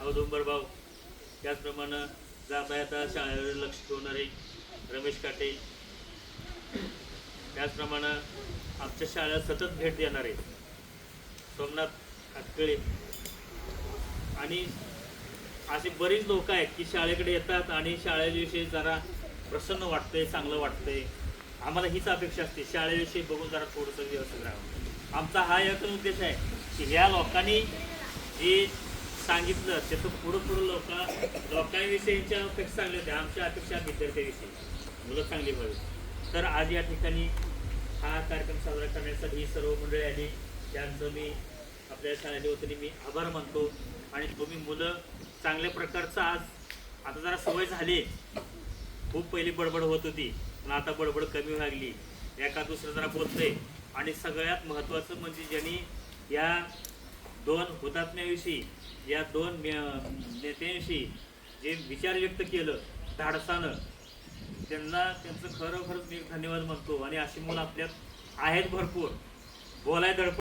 औदुंबर भाऊ त्याचप्रमाणे जाता येता शाळेवर लक्ष ठेवणारे रमेश काटे त्याचप्रमाणे आमच्या शाळेला सतत भेट देणारे सोमनाथ हातकळे आणि असे बरीच लोक आहेत की शाळेकडे येतात आणि शाळेविषयी जरा प्रसन्न वाटतंय चांगलं वाटतंय. आम्हाला हीच अपेक्षा असते. शाळेविषयी बघून जरा थोडंसं व्यवस्थित राहावं. आमचा हा एकच उद्देश आहे की ह्या लोकांनी जे सांगितलं त्याचं पुढं पुढं लोक लोकांविषयीच्या अपेक्षा चांगल्या होत्या आमच्या अपेक्षा विद्यार्थ्याविषयी. मुलं चांगली व्हावी. तर आज या ठिकाणी हा कार्यक्रम साजरा करण्यासाठी ही सर्व मंडळी आली. त्यांचं मी आपल्या शाळेच्या वतीने मी आभार मानतो. आणि तुम्ही मुलं चांगल्या प्रकारचं आज आता जरा सवय झाली. खूप पहिली बडबड होत होती पण आता बडबड कमी व्हायला लागली. एका दुसरं जरा बोलतंय. आणि सगळ्यात महत्त्वाचं म्हणजे ज्यांनी या दोन हुतात्म्याविषयी या दोन नेत्यांविषयी जे विचार व्यक्त केलं धाडसानं त्यांना त्यांचं खरोखरच मी धन्यवाद म्हणतो. आणि अशी मुलं आपल्यात आहेत भरपूर. बोलाय दडप